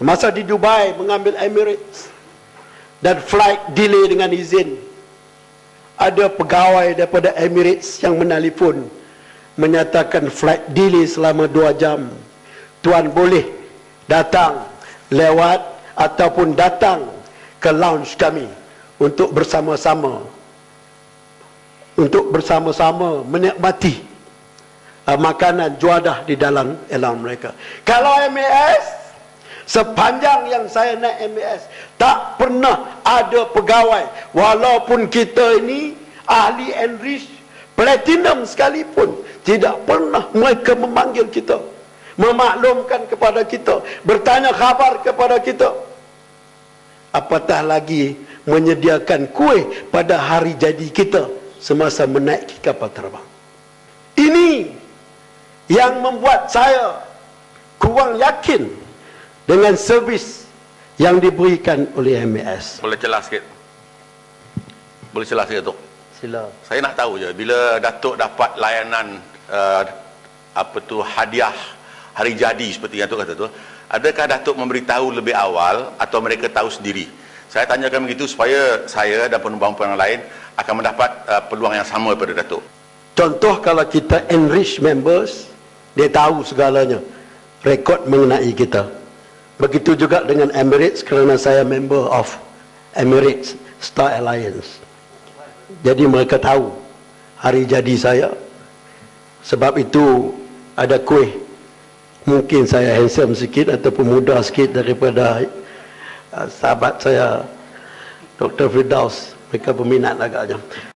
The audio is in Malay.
Semasa di Dubai mengambil Emirates dan flight delay dengan izin. Ada pegawai daripada Emirates yang menelpon menyatakan flight delay selama dua jam. Tuan boleh datang lewat ataupun datang ke lounge kami untuk bersama-sama untuk bersama-sama menikmati uh, makanan juadah di dalam alam mereka. Kalau MAS sepanjang yang saya naik MAS tak pernah ada pegawai walaupun kita ini ahli enrich platinum sekalipun tidak pernah mereka memanggil kita memaklumkan kepada kita bertanya khabar kepada kita apatah lagi menyediakan kuih pada hari jadi kita semasa menaiki kapal terbang. Ini yang membuat saya kurang yakin dengan servis yang diberikan oleh MAS. Boleh celah sikit? Boleh celah sikit, Datuk? Sila. Saya nak tahu je, bila Datuk dapat layanan uh, apa tu hadiah hari jadi seperti yang Datuk kata tu, adakah Datuk memberitahu lebih awal atau mereka tahu sendiri? Saya tanyakan begitu supaya saya dan penumpang-penumpang lain akan mendapat uh, peluang yang sama daripada Datuk. Contoh kalau kita enrich members, dia tahu segalanya. Rekod mengenai kita. Begitu juga dengan Emirates kerana saya member of Emirates Star Alliance. Jadi mereka tahu hari jadi saya. Sebab itu ada kuih. Mungkin saya handsome sikit ataupun muda sikit daripada uh, sahabat saya Dr. Firdaus. Mereka berminat agaknya.